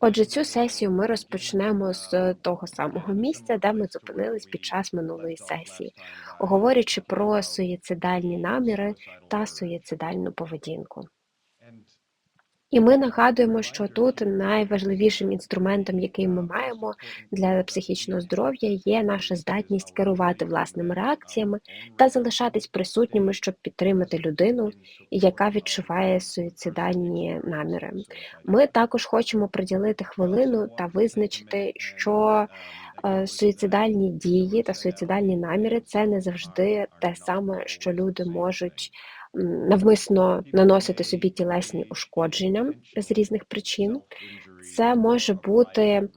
Отже, цю сесію ми розпочнемо з того самого місця, де ми зупинились під час минулої сесії, говорячи про суїцидальні наміри та суїцидальну поведінку. І ми нагадуємо, що тут найважливішим інструментом, який ми маємо для психічного здоров'я, є наша здатність керувати власними реакціями та залишатись присутніми, щоб підтримати людину, яка відчуває суїцидальні наміри. Ми також хочемо приділити хвилину та визначити, що е, суїцидальні дії та суїцидальні наміри це не завжди те саме, що люди можуть навмисно наносити собі тілесні ушкодження з різних причин. Це може бути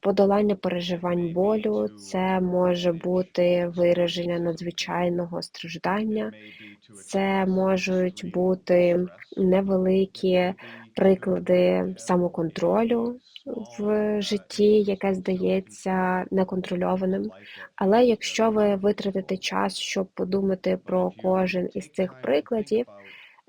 подолання переживань болю, це може бути вираження надзвичайного страждання, це можуть бути невеликі приклади самоконтролю в житті, яке здається неконтрольованим. Але якщо ви витратите час, щоб подумати про кожен із цих прикладів,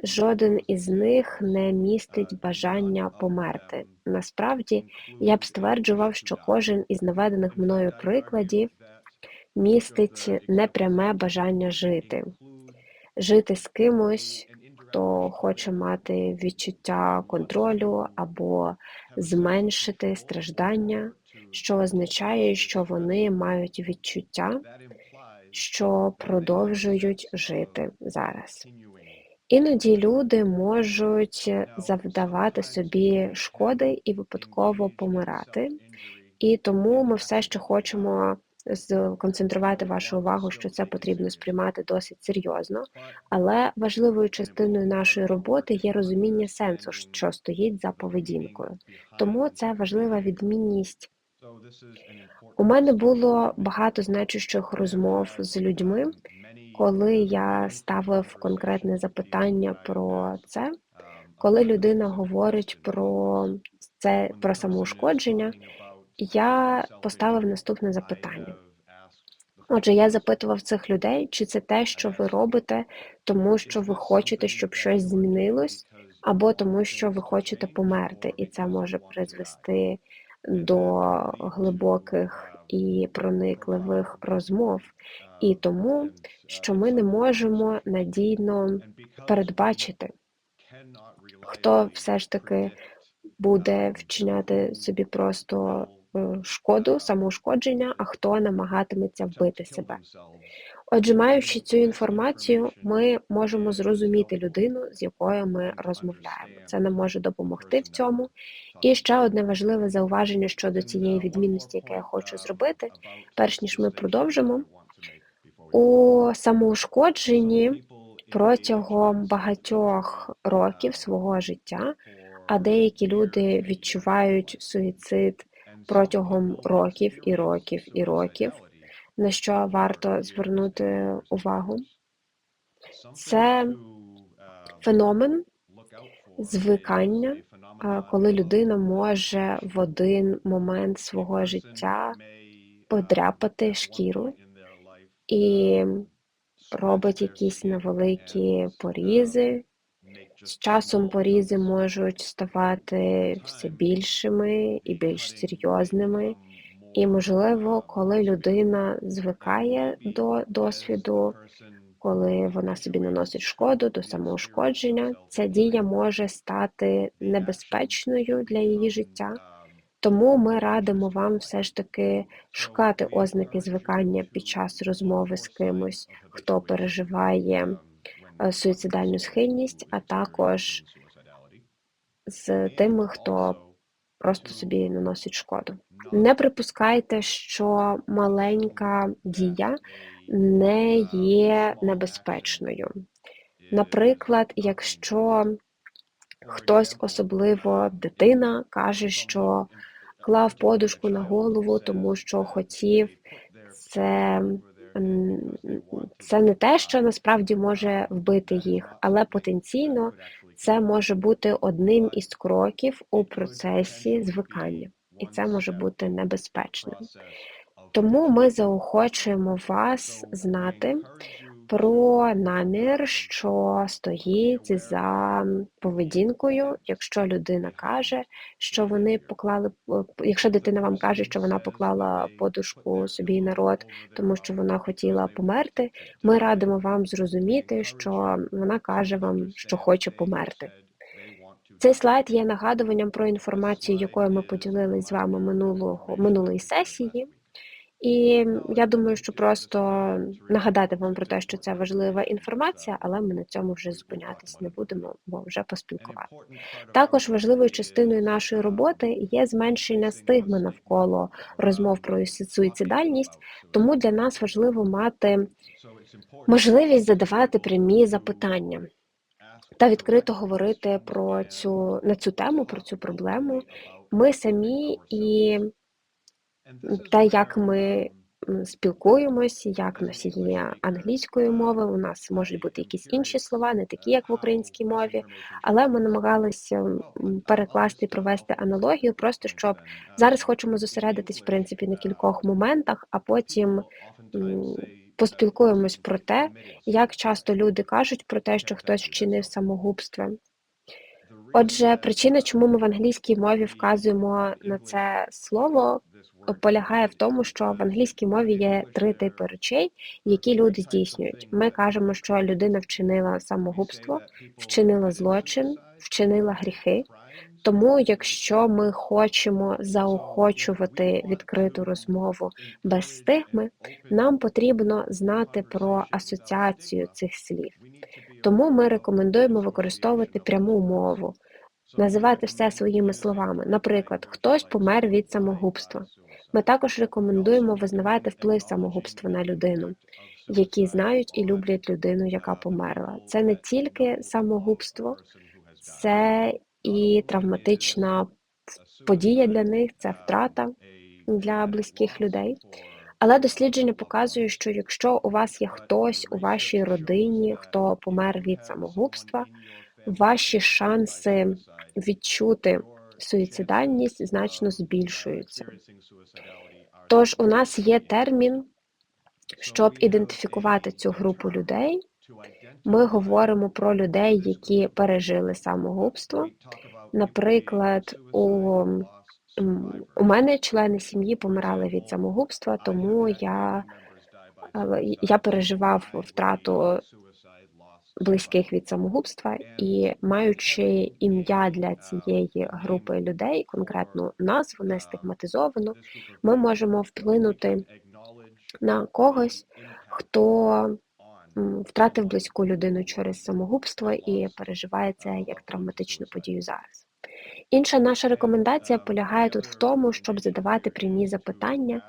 жоден із них не містить бажання померти. Насправді, я б стверджував, що кожен із наведених мною прикладів містить непряме бажання жити, жити з кимось, хто хоче мати відчуття контролю або зменшити страждання, що означає, що вони мають відчуття, що продовжують жити зараз. Іноді люди можуть завдавати собі шкоди і випадково помирати, і тому ми все ще хочемо сконцентрувати вашу увагу, що це потрібно сприймати досить серйозно, але важливою частиною нашої роботи є розуміння сенсу, що стоїть за поведінкою. Тому це важлива відмінність. У мене було багато значущих розмов з людьми, коли я ставив конкретне запитання про це, коли людина говорить про це про самоушкодження, я поставив наступне запитання. Отже, я запитував цих людей, чи це те, що ви робите, тому що ви хочете, щоб щось змінилось, або тому, що ви хочете померти, і це може призвести до глибоких і проникливих розмов, і тому, що ми не можемо надійно передбачити, хто все ж таки буде вчиняти собі просто шкоду, самоушкодження, а хто намагатиметься вбити себе. Отже, маючи цю інформацію, ми можемо зрозуміти людину, з якою ми розмовляємо. Це нам може допомогти в цьому. І ще одне важливе зауваження щодо цієї відмінності, яке я хочу зробити, перш ніж ми продовжимо. У самоушкодженні протягом багатьох років свого життя, а деякі люди відчувають суїцид протягом років і років і років, на що варто звернути увагу. Це феномен звикання, коли людина може в один момент свого життя подряпати шкіру і робить якісь невеликі порізи. З часом порізи можуть ставати все більшими і більш серйозними, і, можливо, коли людина звикає до досвіду, коли вона собі наносить шкоду до самоушкодження, ця дія може стати небезпечною для її життя. Тому ми радимо вам все ж таки шукати ознаки звикання під час розмови з кимось, хто переживає. Е, суїцидальну схильність, а також з тими, хто просто собі наносить шкоду. Не припускайте, що маленька дія не є небезпечною. Наприклад, якщо хтось, особливо дитина, каже, що клав подушку на голову, тому що хотів, це це не те, що насправді може вбити їх, але потенційно це може бути одним із кроків у процесі звикання, і це може бути небезпечним. Тому ми заохочуємо вас знати, про намір, що стоїть за поведінкою. Якщо людина каже, що вони поклали якщо дитина вам каже, що вона поклала подушку собі на рот, тому що вона хотіла померти, ми радимо вам зрозуміти, що вона каже вам, що хоче померти. Цей слайд є нагадуванням про інформацію, якою ми поділились з вами минулого минулої сесії. І я думаю, що просто нагадати вам про те, що це важлива інформація, але ми на цьому вже зупинятись не будемо, бо вже поспілкувалися. Також важливою частиною нашої роботи є зменшення стигми навколо розмов про суїцидальність, тому для нас важливо мати можливість задавати прямі запитання та відкрито говорити про цю на цю тему, про цю проблему. Ми самі і те, як ми спілкуємось, як носії англійської мови, у нас можуть бути якісь інші слова, не такі, як в українській мові, але ми намагалися перекласти і провести аналогію, просто щоб зараз хочемо зосередитись, в принципі, на кількох моментах, а потім поспілкуємось про те, як часто люди кажуть про те, що хтось вчинив самогубство. Отже, причина, чому ми в англійській мові вказуємо на це слово, полягає в тому, що в англійській мові є три типи речей, які люди здійснюють. Ми кажемо, що людина вчинила самогубство, вчинила злочин, вчинила гріхи. Тому, якщо ми хочемо заохочувати відкриту розмову без стигми, нам потрібно знати про асоціацію цих слів. Тому ми рекомендуємо використовувати пряму мову, називати все своїми словами. Наприклад, хтось помер від самогубства. Ми також рекомендуємо визнавати вплив самогубства на людину, які знають і люблять людину, яка померла. Це не тільки самогубство, це і травматична подія для них, це втрата для близьких людей. Але дослідження показує, що якщо у вас є хтось у вашій родині, хто помер від самогубства, ваші шанси відчути суїцидальність значно збільшуються. Тож у нас є термін, щоб ідентифікувати цю групу людей. Ми говоримо про людей, які пережили самогубство. Наприклад, у у мене члени сім'ї помирали від самогубства, тому я е, я переживав втрату близьких від самогубства, і маючи ім'я для цієї групи людей, конкретну назву не стигматизовану, ми можемо вплинути на когось, хто втратив близьку людину через самогубство і переживає це як травматичну подію зараз. Інша наша рекомендація полягає тут в тому, щоб задавати прямі запитання,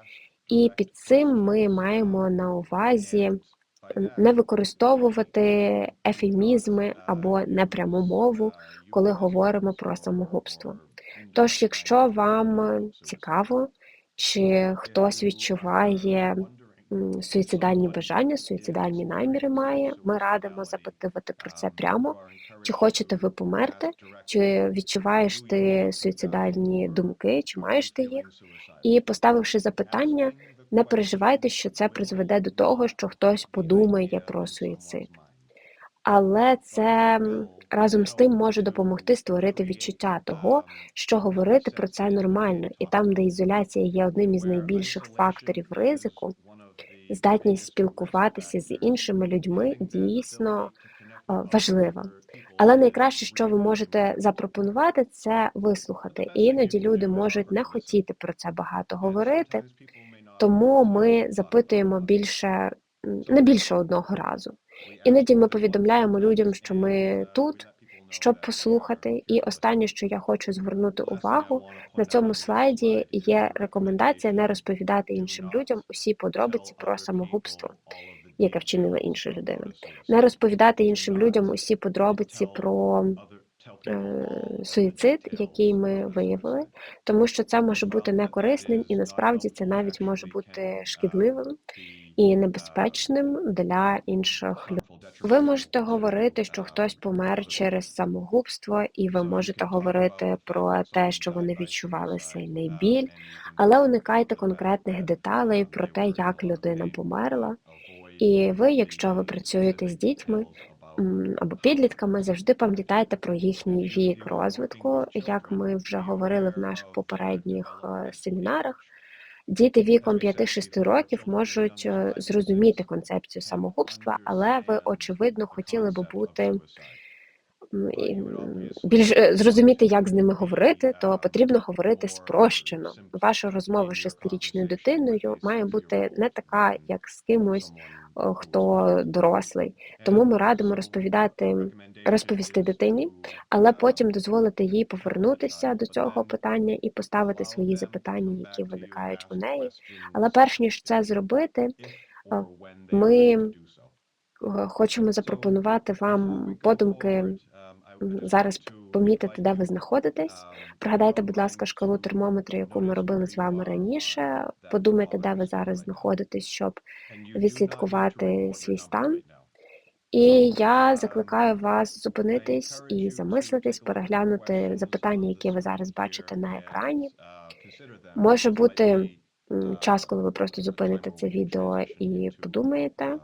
і під цим ми маємо на увазі не використовувати ефемізми або непряму мову, коли говоримо про самогубство. Тож, якщо вам цікаво, чи хтось відчуває суїцидальні бажання, суїцидальні наміри має, ми радимо запитувати про це прямо, чи хочете ви померти, чи відчуваєш ти суїцидальні думки, чи маєш ти їх, і поставивши запитання, не переживайте, що це призведе до того, що хтось подумає про суїцид. Але це разом з тим може допомогти створити відчуття того, що говорити про це нормально, і там, де ізоляція є одним із найбільших факторів ризику, здатність спілкуватися з іншими людьми дійсно важлива. Але найкраще, що ви можете запропонувати, це вислухати. І іноді люди можуть не хотіти про це багато говорити, тому ми запитуємо більше не більше одного разу. Іноді ми повідомляємо людям, що ми тут, щоб послухати. І останнє, що я хочу звернути увагу на цьому слайді, є рекомендація не розповідати іншим людям усі подробиці про самогубство, яке вчинила інша людина, не розповідати іншим людям усі подробиці про. Е, суїцид, який ми виявили, тому що це може бути некорисним і насправді це навіть може бути шкідливим і небезпечним для інших людей. Ви можете говорити, що хтось помер через самогубство, і ви можете говорити про те, що вони відчували сильний біль, але уникайте конкретних деталей про те, як людина померла. І ви, якщо ви працюєте з дітьми, або підлітками, завжди пам'ятайте про їхній вік розвитку. Як ми вже говорили в наших попередніх, е, семінарах, діти віком 5-6 років можуть, е, зрозуміти концепцію самогубства, але ви, очевидно, хотіли би бути більш е, зрозуміти, як з ними говорити, то потрібно говорити спрощено. Ваша розмова з шестирічною дитиною має бути не така, як з кимось, хто дорослий. Тому ми радимо розповідати розповісти дитині, але потім дозволити їй повернутися до цього питання і поставити свої запитання, які виникають у неї. Але перш ніж це зробити, е, ми, е, хочемо запропонувати вам подумки, зараз п помітити, де ви знаходитесь. Пригадайте, будь ласка, шкалу термометра, яку ми робили з вами раніше. Подумайте, де ви зараз знаходитесь, щоб відслідкувати свій стан. І я закликаю вас зупинитись і замислитись, переглянути запитання, які ви зараз бачите на екрані. Може бути, час, коли ви просто зупините це відео і подумаєте.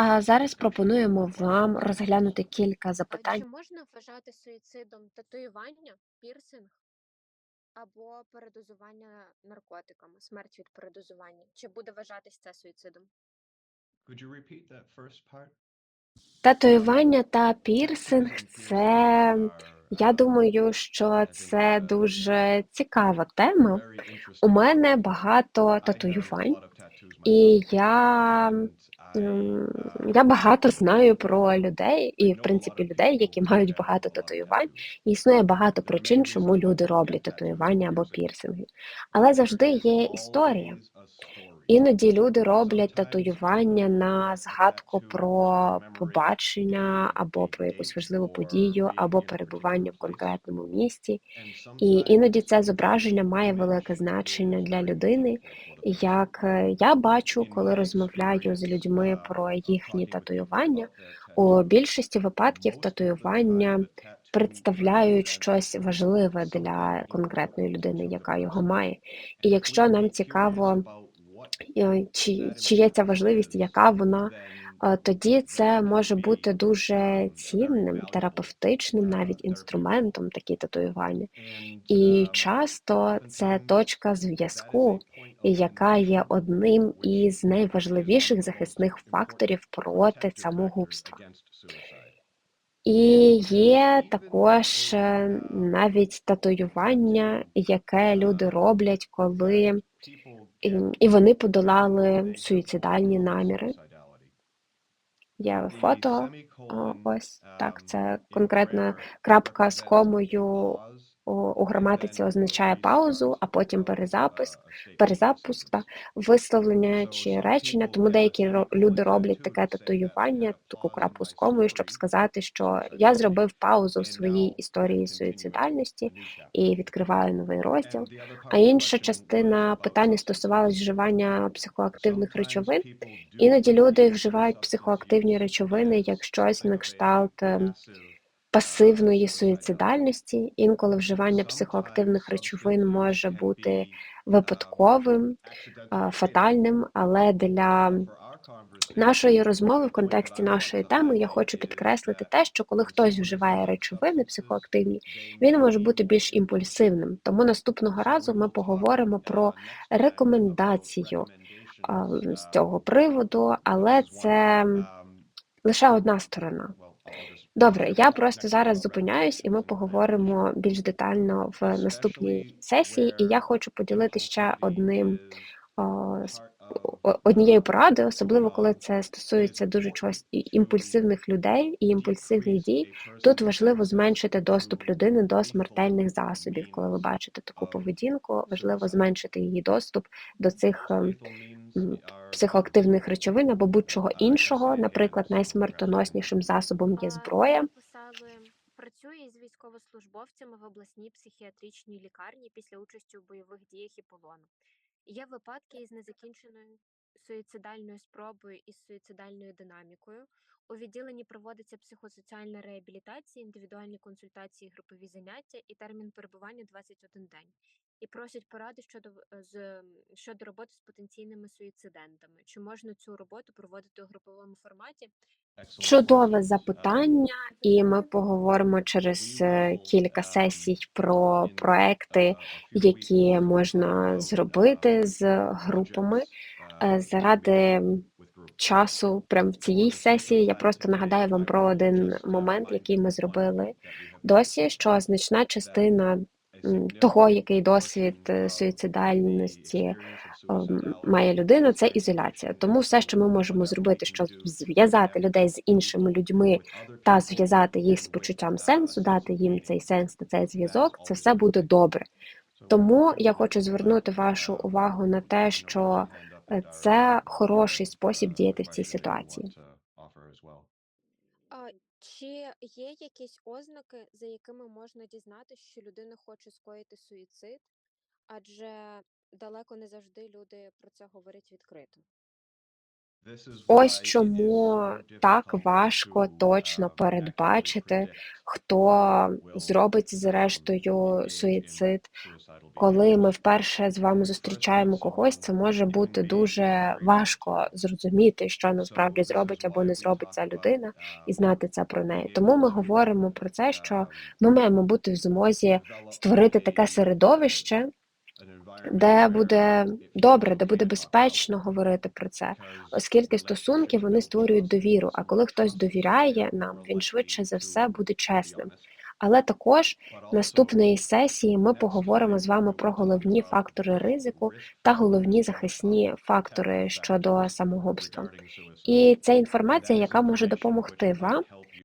А зараз пропонуємо вам розглянути кілька запитань. чи можна вважати суїцидом татуювання, пірсинг або передозування наркотиками, смерть від передозування? Чи буде вважатись це суїцидом? Could you repeat that first part? Татуювання та пірсинг це, я думаю, що це дуже цікава тема. У мене багато татуювань, і я, я багато знаю про людей, і, в lot принципі, людей, які мають багато татуювань. І існує багато причин, чому люди роблять татуювання або пірсинги. Але завжди є історія. Іноді люди роблять татуювання на згадку про побачення, або про якусь важливу подію, або перебування в конкретному місці. І іноді це зображення має велике значення для людини. Як, е, я бачу, коли розмовляю з людьми про їхні татуювання, у більшості випадків татуювання представляють щось важливе для конкретної людини, яка його має. І якщо нам цікаво, чи чи є ця важливість, яка вона, е, тоді це може бути дуже цінним, терапевтичним навіть інструментом, такі татуювання. І часто це точка зв'язку, яка є одним із найважливіших захисних факторів проти самогубства. І є також, е, навіть татуювання, яке люди роблять, коли і, вони подолали суїцидальні наміри. Є фото, ось так, um, це конкретна крапка з комою у, граматиці означає паузу, а потім перезапуск, перезапуск та висловлення чи речення. Тому деякі люди роблять таке татуювання, таку крапку з комою, щоб сказати, що я зробив паузу в своїй історії суїцидальності і відкриваю новий розділ. А інша частина питання стосувалась вживання психоактивних речовин. Іноді люди вживають психоактивні речовини як щось на кшталт е, uh, пасивної суїцидальності. Інколи вживання психоактивних речовин може бути випадковим, фатальним, але для нашої розмови в контексті нашої теми я хочу підкреслити те, що коли хтось вживає речовини психоактивні, він може бути більш імпульсивним. Тому наступного разу ми поговоримо про uh, рекомендацію а, з um, цього приводу, але це Um, лише одна сторона. Добре, я просто зараз зупиняюсь, і ми поговоримо більш детально в наступній сесії. І я хочу поділитися ще одним о, однією порадою, особливо коли це стосується дуже чогось імпульсивних людей і імпульсивних дій. Тут важливо зменшити доступ людини до смертельних засобів. Коли ви бачите таку поведінку, важливо зменшити її доступ до цих Психоактивних речовин або будь-чого іншого. Наприклад, найсмертоноснішим засобом є зброя. працює із військовослужбовцями в обласній психіатричній лікарні після участі у бойових діях і полону. Є випадки із незакінченою суїцидальною спробою і суїцидальною динамікою. У відділенні проводиться психосоціальна реабілітація, індивідуальні консультації, групові заняття і термін перебування 21 день. І просять поради щодо е, з щодо роботи з потенційними суїцидентами. Чи можна цю роботу проводити у груповому форматі? Чудове запитання, і ми поговоримо через е, кілька сесій про проекти, які можна зробити з групами. Е, Заради часу, прямо в цій сесії, я просто нагадаю вам про один момент, який ми зробили досі, що значна частина того, який досвід е, суїцидальності ем, має людина, це ізоляція. Тому все, що ми можемо зробити, щоб зв'язати людей з іншими людьми та зв'язати їх з почуттям сенсу, дати їм цей сенс та цей зв'язок, це все буде добре. Тому я хочу звернути вашу увагу на те, що е, це хороший спосіб діяти в цій ситуації. А, чи є якісь ознаки, за якими можна дізнатися, що людина хоче скоїти суїцид? Адже далеко не завжди люди про це говорять відкрито. Ось чому так важко точно передбачити, хто зробить зрештою суїцид. Коли ми вперше з вами зустрічаємо когось, це може бути дуже важко зрозуміти, що насправді зробить або не зробить ця людина, і знати це про неї. Тому ми говоримо про це, що ми маємо бути в змозі створити таке середовище, де буде добре, де буде безпечно говорити про це, оскільки стосунки вони створюють довіру. А коли хтось довіряє нам, він швидше за все буде чесним. Але також наступної сесії ми поговоримо з вами про головні фактори ризику та головні захисні фактори щодо самогубства. І це інформація, яка може допомогти вам